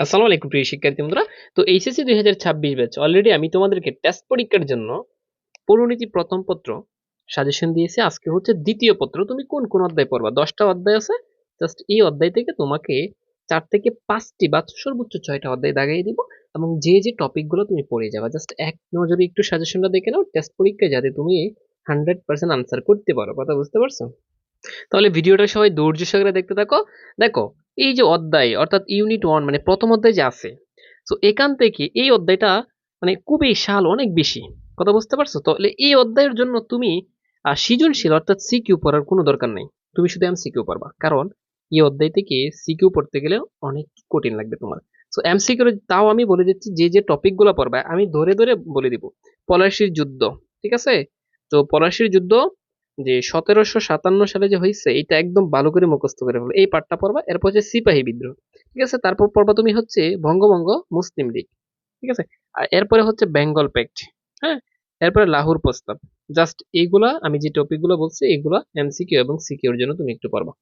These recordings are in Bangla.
আসসালামু আলাইকুম প্রিয় শিক্ষার্থী বন্ধুরা। তো এইচএসসি দুই হাজার ছাব্বিশ ব্যাচ অলরেডি আমি তোমাদেরকে টেস্ট পরীক্ষার জন্য পরিণতি প্রথম পত্র সাজেশন দিয়েছি। আজকে হচ্ছে দ্বিতীয় পত্র। তুমি কোন কোন অধ্যায় পড়বা? দশটা অধ্যায় আছে। জাস্ট এই অধ্যায় থেকে তোমাকে চার থেকে পাঁচটি বা সর্বোচ্চ ছয়টা অধ্যায় দাগিয়ে দিব এবং যে যে টপিকগুলো তুমি পড়ে যাবা জাস্ট এক নজরে একটু সাজেশনটা দেখে নাও টেস্ট পরীক্ষায় যাতে তুমি হান্ড্রেড পার্সেন্ট আনসার করতে পারো। কথা বুঝতে পারছ? তাহলে ভিডিওটা সবাই ধৈর্য সহকারে দেখতে থাকো। দেখো, এই যে অধ্যায়, অর্থাৎ ইউনিট ওয়ান মানে প্রথম অধ্যায় যে আছে, তো এখান থেকে এই অধ্যায়টা মানে খুবই সাল, অনেক বেশি। কথা বুঝতে পারছ? তাহলে এই অধ্যায়ের জন্য তুমি সৃজনশীল, অর্থাৎ সিকিউ পড়ার কোনো দরকার নেই। তুমি শুধু এমসিকিউ পড়বা। কারণ এই অধ্যায় থেকে সিকিউ পড়তে গেলে অনেক কঠিন লাগবে তোমার। তো এমসিকিউ তাও আমি বলে দিচ্ছি, যে যে টপিকগুলো পড়বা, আমি ধরে ধরে বলে দিব। পলাশির যুদ্ধ, ঠিক আছে? তো পলাশির যুদ্ধ যে সতেরোশো সাতান্ন সালে যে হয়েছে এটা একদম ভালো করে মুখস্থ করে ফেলো এই পাঠটা পড়বা, এরপর হচ্ছে সিপাহী বিদ্রোহ। ঠিক আছে? তারপর পড়বা তুমি হচ্ছে বঙ্গভঙ্গ মুসলিম লীগ। ঠিক আছে? আর এরপরে হচ্ছে বেঙ্গল প্যাক্ট হ্যাঁ? এরপরে লাহোর প্রস্তাব। জাস্ট এইগুলা, আমি যে টপিকগুলো বলছি এগুলা এমসিকিউ এবং সিকিউর জন্য তুমি একটু পড়বা।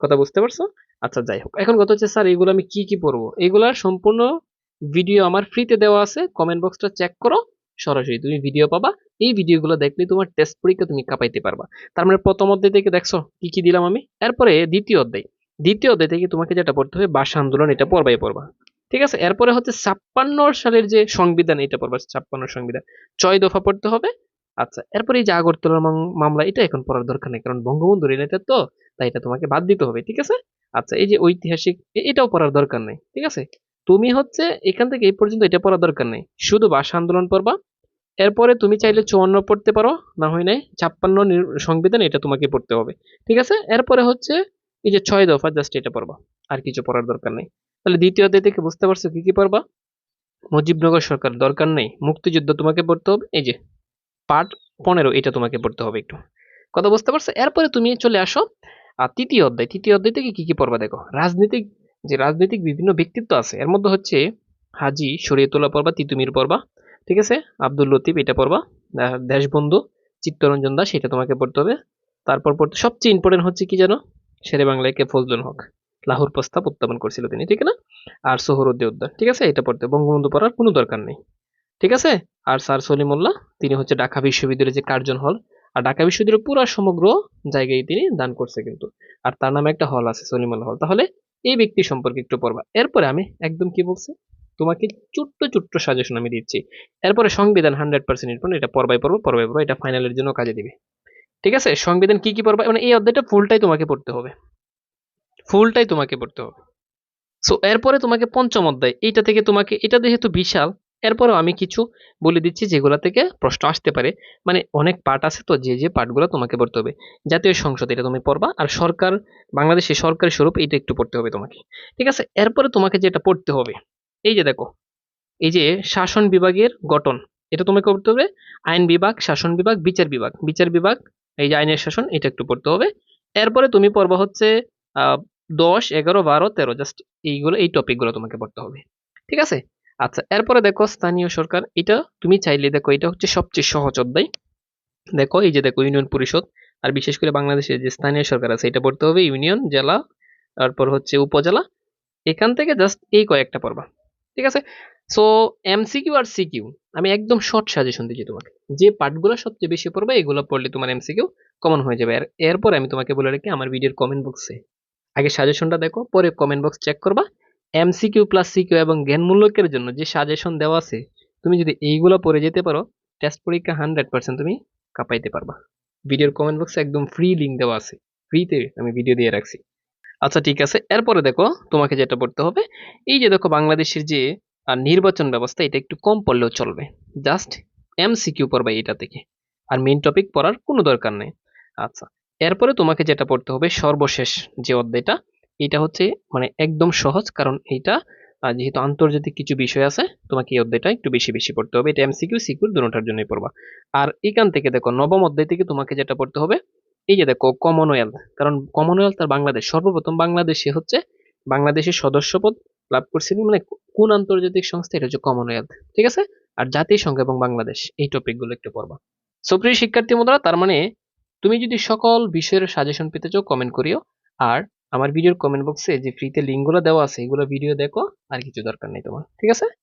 কথা বুঝতে পারছ? আচ্ছা যাই হোক। এখন কথা হচ্ছে, স্যার এগুলো আমি কি কি পড়ব? এগুলার সম্পূর্ণ ভিডিও আমার ফ্রিতে দেওয়া আছে। কমেন্ট বক্সটা চেক করো। সরাসরি তুমি ভিডিও পাবা। এই ভিডিওগুলো দেখলে তোমার টেস্ট পরীক্ষা তুমি কাঁপাইতে পারবা। তার মানে প্রথম অধ্যায় থেকে দেখছ কি কি দিলাম আমি? এরপরে দ্বিতীয় অধ্যায়। দ্বিতীয় অধ্যায় থেকে তোমাকে যেটা পড়তে হবে ভাষা আন্দোলন এটা পড়বাই পড়বা। ঠিক আছে? এরপরে হচ্ছে ছাপ্পান্ন সালের যে সংবিধান, এটা পড়বা, ছাপ্পান্ন সংবিধান। ছয় দফা পড়তে হবে। আচ্ছা এরপরে এই যে আগরতলা মাম- মামলা, এটা এখন পড়ার দরকার নেই, কারণ বঙ্গবন্ধু রিলেটেড তো, তাই এটা তোমাকে বাদ দিতে হবে, ঠিক আছে? আচ্ছা এই যে ঐতিহাসিক এটাও পড়ার দরকার নেই, ঠিক আছে? তুমি হচ্ছে এখান থেকে এই পর্যন্ত এটা পড়ার দরকার নেই। শুধু ভাষা আন্দোলন পড়বা। এরপরে তুমি চাইলে চুয়ান্ন পড়তে পারো, না হয় নাই ছাপ্পান্ন সংবিধান এটা তোমাকে পড়তে হবে। ঠিক আছে? এরপরে হচ্ছে এই যে ছয় দফা জাস্ট এটা পড়বা, আর কিছু পড়ার দরকার নেই। তাহলে দ্বিতীয় অধ্যায় থেকে বুঝতে পারছ কি কি পড়বা? মুজিবনগর সরকার, দরকার নেই। মুক্তিযুদ্ধ তোমাকে পড়তে হবে, এই যে পার্ট পনেরো, এটা তোমাকে পড়তে হবে একটু। কথা বুঝতে পারছ? এরপরে তুমি চলে আসো, আর তৃতীয় অধ্যায় তৃতীয় অধ্যায় থেকে কি কি পড়বা দেখো? রাজনৈতিক যে রাজনৈতিক বিভিন্ন ব্যক্তিত্ব আছে, এর মধ্যে হচ্ছে হাজি শরীয়তুল্লাহ পড়বা তিতুমির পড়বা ঠিক আছে? আব্দুল লতিফ, এটা পড়বা দেশবন্ধু, চিত্তরঞ্জন দাস, এটা তোমাকে পড়তে হবে। তারপর পড়তে, সবচেয়ে ইম্পর্টেন্ট হচ্ছে কি জানো? শেরে বাংলায় কে ফজলুল হক। লাহোর প্রস্তাব উত্থাপন করছিল তিনি, ঠিক না? আর সোহরুদ্দি উদ্যান ঠিক আছে? এটা পড়তে, বঙ্গবন্ধু পড়ার কোনো দরকার নেই, ঠিক আছে? আর স্যার সলিমুল্লাহ, তিনি হচ্ছে ঢাকা বিশ্ববিদ্যালয়ের যে কার্জন হল, আর ঢাকা বিশ্ববিদ্যালয়ের পুরো সমগ্র জায়গায় তিনি দান করছে কিন্তু। আর তার নামে একটা হল আছে, সলিমুল্লাহ হল। তাহলে এই ব্যক্তি সম্পর্কে একটু পড়বা। এরপরে আমি একদম কি বলছি? তোমাকে ছোট্ট ছোট্ট সাজেশন আমি দিচ্ছি। এরপরে সংবিধান হান্ড্রেড পার্সেন্ট ইম্পর্টেন্ট এটা পড়বাই পড়ব পড়বাই পড়ব, এটা ফাইনালের জন্য কাজে দিবে। ঠিক আছে? সংবিধান কি কি পড়বা? মানে এই অধ্যায়টা ফুলটাই তোমাকে পড়তে হবে। ফুলটাই তোমাকে পড়তে হবে। সো এরপরে তোমাকে পঞ্চম অধ্যায়, এইটা থেকে তোমাকে, এটা যেহেতু বিশাল এরপরেও আমি কিছু বলে দিচ্ছি যেগুলা থেকে প্রশ্ন আসতে পারে। মানে অনেক পার্ট আছে তো যে যে পার্টগুলো তোমাকে পড়তে হবে। জাতীয় সংসদ এটা তুমি পড়বা আর সরকার, বাংলাদেশের সরকারি স্বরূপ এটা একটু পড়তে হবে তোমাকে। ঠিক আছে? এরপরে তোমাকে যেটা পড়তে হবে, এই যে দেখো, এই যে শাসন বিভাগের গঠন, এটা তোমাকে পড়তে হবে। আইন বিভাগ, শাসন বিভাগ, বিচার বিভাগ। বিচার বিভাগ, এই যে আইনের শাসন, এটা একটু পড়তে হবে। এরপরে তুমি পড়বা হচ্ছে দশ, এগারো, বারো, তেরো, জাস্ট এইগুলো, এই টপিকগুলো তোমাকে পড়তে হবে। ঠিক আছে? আচ্ছা এরপরে দেখো স্থানীয় সরকার, এটা তুমি চাইলে দেখো, এটা হচ্ছে সবচেয়ে সহজ অধ্যায়। দেখো, এই যে দেখো ইউনিয়ন পরিষদ, আর বিশেষ করে বাংলাদেশের যে স্থানীয় সরকার আছে, এটা পড়তে হবে ইউনিয়ন, জেলা, তারপর হচ্ছে উপজেলা। এখান থেকে জাস্ট এই কয়েকটা পড়বা, ঠিক আছে? সো এমসিকিউ আর সিকিউ আমি একদম শর্ট সাজেশন দিচ্ছি তোমাকে। যে পার্টগুলো সবচেয়ে বেশি পড়বে, এগুলো পড়লে তোমার এমসিকিউ কমন হয়ে যাবে। আর এরপর আমি তোমাকে বলে রাখি আমার ভিডিওর কমেন্ট বক্সে আগে সাজেশনটা দেখো, পরে কমেন্ট বক্স চেক করবা। এমসিকিউ প্লাস সিকিউ এবং জ্ঞানমূলকের জন্য যে সাজেশন দেওয়া আছে, তুমি যদি এইগুলো পড়ে যেতে পারো টেস্ট পরীক্ষা হান্ড্রেড পার্সেন্ট তুমি কাঁপাইতে পারবা। ভিডিওর কমেন্ট বক্সে একদম ফ্রি লিঙ্ক দেওয়া আছে। ফ্রিতে আমি ভিডিও দিয়ে রাখছি। আচ্ছা ঠিক আছে। এরপরে দেখো, তোমাকে যেটা পড়তে হবে, এই যে দেখো বাংলাদেশের যে নির্বাচন ব্যবস্থা, এটা একটু কম পড়লেও চলবে। জাস্ট এমসিকিউ পড়বে এটা থেকে। আর মেইন টপিক পড়ার কোনো দরকার নেই। আচ্ছা এরপরে তোমাকে যেটা পড়তে হবে, সর্বশেষ যে অধ্যায়টা এটা হচ্ছে মানে একদম সহজ, কারণ এইটা যেহেতু আন্তর্জাতিক কিছু বিষয় আছে, তোমাকে এই অধ্যায়টা একটু বেশি বেশি পড়তে হবে। এটা এমসিকিউ সিকিউ দুটোটার জন্যই পড়বা। আর এখান থেকে দেখো, নবম অধ্যায় থেকে তোমাকে যেটা পড়তে হবে, এই যে দেখো কমনওয়েলথ কারণ কমনওয়েলথ আর বাংলাদেশ, সর্বপ্রথম বাংলাদেশে হচ্ছে বাংলাদেশের সদস্যপদ লাভ করছিল মানে কোন আন্তর্জাতিক সংস্থা? এটা হচ্ছে কমনওয়েলথ ঠিক আছে? আর জাতিসংঘ এবং বাংলাদেশ, এই টপিকগুলো একটু পড়বা। সুপ্রিয় শিক্ষার্থী বন্ধুরা, তার মানে তুমি যদি সকল বিষয়ের সাজেশন পেতে চাও কমেন্ট করিও। আর আমার ভিডিওর কমেন্ট বক্সে যে ফ্রিতে লিঙ্কগুলো দেওয়া আছে, এগুলো ভিডিও দেখো, আর কিছু দরকার নেই তোমার, ঠিক আছে?